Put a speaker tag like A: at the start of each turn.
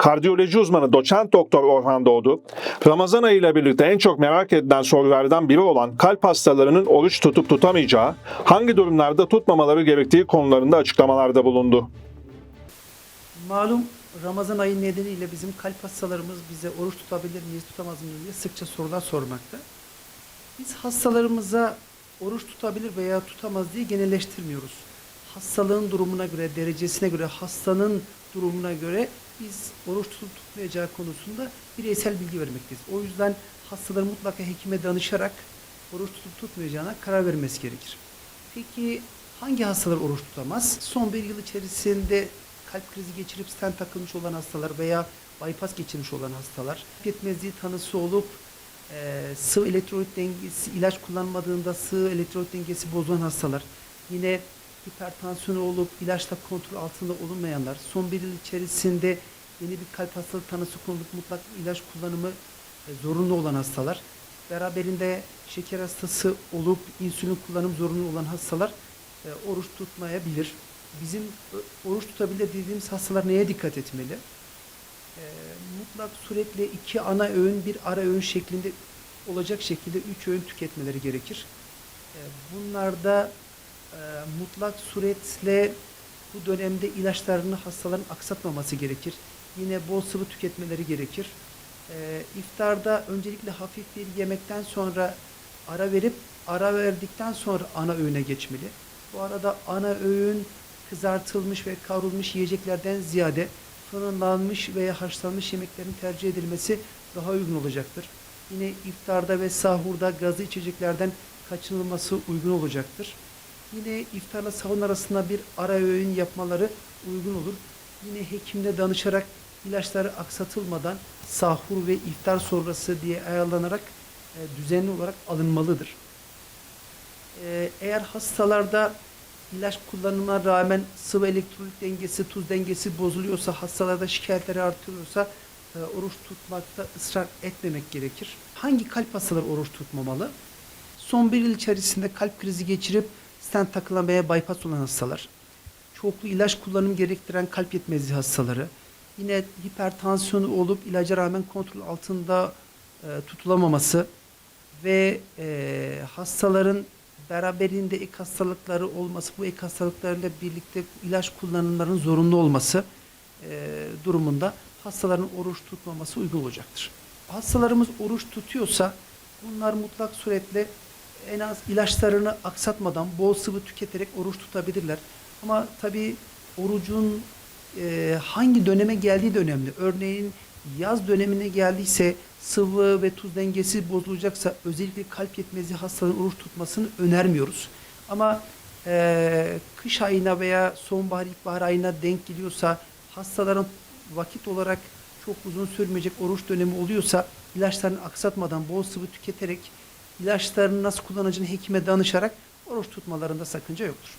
A: Kardiyoloji uzmanı doçent doktor Orhan Doğdu, Ramazan ayı ile birlikte en çok merak edilen sorulardan biri olan kalp hastalarının oruç tutup tutamayacağı, hangi durumlarda tutmamaları gerektiği konularında açıklamalarda bulundu.
B: Malum Ramazan ayı nedeniyle bizim kalp hastalarımız bize oruç tutabilir miyiz, tutamaz mıyız diye sıkça sorular sormakta. Biz hastalarımıza oruç tutabilir veya tutamaz diye genelleştirmiyoruz. Hastalığın durumuna göre, derecesine göre, hastanın durumuna göre biz oruç tutup tutmayacağı konusunda bireysel bilgi vermekteyiz. O yüzden hastaların mutlaka hekime danışarak oruç tutup tutmayacağına karar vermesi gerekir. Peki hangi hastalar oruç tutamaz? Son bir yıl içerisinde kalp krizi geçirip stent takılmış olan hastalar veya bypass geçirmiş olan hastalar, yetmezliği tanısı olup e, sıvı elektrolit dengesi ilaç kullanmadığında sıvı elektrolit dengesi bozulan hastalar, yine hipertansiyonu olup ilaçla kontrol altında olunmayanlar, son bir yıl içerisinde yeni bir kalp hastalığı tanısı konulup mutlak ilaç kullanımı e, zorunlu olan hastalar, beraberinde şeker hastası olup insülin kullanım zorunlu olan hastalar e, oruç tutmayabilir. Bizim ö- oruç tutabilir dediğimiz hastalar neye dikkat etmeli? E, mutlak suretle iki ana öğün bir ara öğün şeklinde olacak şekilde üç öğün tüketmeleri gerekir. E, bunlarda e, mutlak suretle bu dönemde ilaçlarını hastaların aksatmaması gerekir. Yine bol sıvı tüketmeleri gerekir. E, iftarda öncelikle hafif bir yemekten sonra ara verip ara verdikten sonra ana öğüne geçmeli. Bu arada ana öğün kızartılmış ve kavrulmuş yiyeceklerden ziyade fırınlanmış veya haşlanmış yemeklerin tercih edilmesi daha uygun olacaktır. Yine iftarda ve sahurda gazlı içeceklerden kaçınılması uygun olacaktır. Yine iftarla sahur arasında bir ara öğün yapmaları uygun olur. Yine hekimle danışarak ilaçları aksatılmadan sahur ve iftar sonrası diye ayarlanarak e, düzenli olarak alınmalıdır. E, eğer hastalarda ilaç kullanımına rağmen sıvı elektrolit dengesi, tuz dengesi bozuluyorsa, hastalarda şikayetleri artıyorsa e, oruç tutmakta ısrar etmemek gerekir. Hangi kalp hastaları oruç tutmamalı? Son bir yıl içerisinde kalp krizi geçirip stent takılan veya bypass olan hastalar, çoklu ilaç kullanım gerektiren kalp yetmezliği hastaları, yine hipertansiyonu olup ilaca rağmen kontrol altında e, tutulamaması ve e, hastaların beraberinde ek hastalıkları olması, bu ek hastalıklarıyla birlikte ilaç kullanımlarının zorunlu olması e, durumunda hastaların oruç tutmaması uygun olacaktır. Hastalarımız oruç tutuyorsa bunlar mutlak suretle en az ilaçlarını aksatmadan bol sıvı tüketerek oruç tutabilirler. Ama tabii orucun e, hangi döneme geldiği de önemli. Örneğin yaz dönemine geldiyse sıvı ve tuz dengesi bozulacaksa özellikle kalp yetmezliği hastaların oruç tutmasını önermiyoruz. Ama e, kış ayına veya sonbahar ilkbahar ayına denk geliyorsa hastaların vakit olarak çok uzun sürmeyecek oruç dönemi oluyorsa ilaçlarını aksatmadan bol sıvı tüketerek ilaçlarını nasıl kullanacağını hekime danışarak oruç tutmalarında sakınca yoktur.